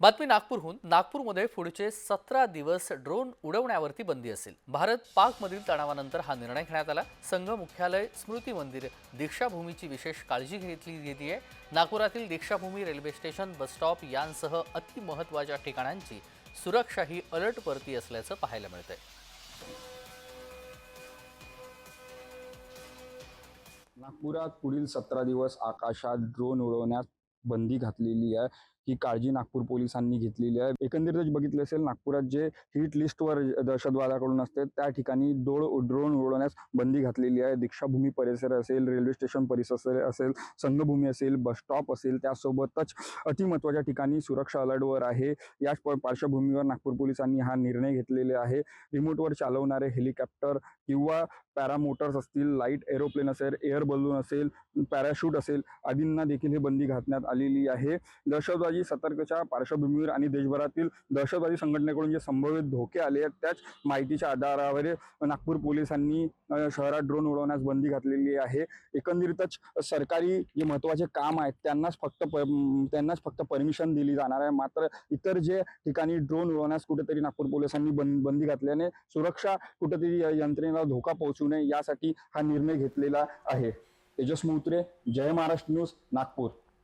बातमी नागपूरहून. नागपूरमध्ये पुढचे सतरा दिवस ड्रोन उडवण्यावरती बंदी असेल. भारत पाकमधील तणावानंतर हा निर्णय घेण्यात आला. संघ मुख्यालय स्मृती मंदिर दीक्षाभूमीची विशेष काळजी घेतली गेली आहे नागपुरातील दीक्षाभूमी रेल्वे स्टेशन बसस्टॉप यांसह अतिमहत्वाच्या ठिकाणांची सुरक्षा ही अलर्ट परती असल्याचं पाहायला मिळतंय. नागपुरात पुढील सतरा दिवस आकाशात ड्रोन उडवण्यास बंदी घातलेली आहे ही काळजी नागपूर पोलिसांनी घेतलेली आहे. एकंदरीतच बघितलं असेल नागपुरात जे हिट लिस्टवर दहशतवादाकडून असते त्या ठिकाणी डोळ ड्रोन उडवण्यास बंदी घातलेली आहे. दीक्षाभूमी परिसर असेल रेल्वे स्टेशन परिसर असेल संघभूमी असेल बस स्टॉप असेल त्यासोबतच अतिमहत्वाच्या ठिकाणी सुरक्षा अलर्टवर आहे. याच पार्श्वभूमीवर नागपूर पोलिसांनी हा निर्णय घेतलेला आहे. रिमोटवर चालवणारे हेलिकॉप्टर किंवा पॅरामोटर्स असतील लाइट एरोप्लेन असेल एअर बलून असेल पॅराशूट असेल आदींना देखील ही बंदी घातण्यात आलेली आहे. दहशतवादी सतर्कच्या पार्श्वभूमीवर आणि देशभरातील दहशतवादी संघटनेकडून जे संभाव्य धोके आले आहेत त्याच माहितीच्या आधारावर नागपूर पोलिसांनी शहरात ड्रोन उडवण्यास बंदी घातलेली आहे. एकंदरीतच सरकारी जे महत्त्वाचे काम आहेत त्यांनाच फक्त प त्यांनाच फक्त परमिशन दिली जाणार आहे. मात्र इतर जे ठिकाणी ड्रोन उडवण्यास कुठेतरी नागपूर पोलिसांनी बंद बंदी घातल्याने सुरक्षा कुठेतरी यंत्रणेला धोका पोहोचू नये यासाठी हा निर्णय घेतलेला आहे. तेजस मोत्रे जय महाराष्ट्र न्यूज नागपूर.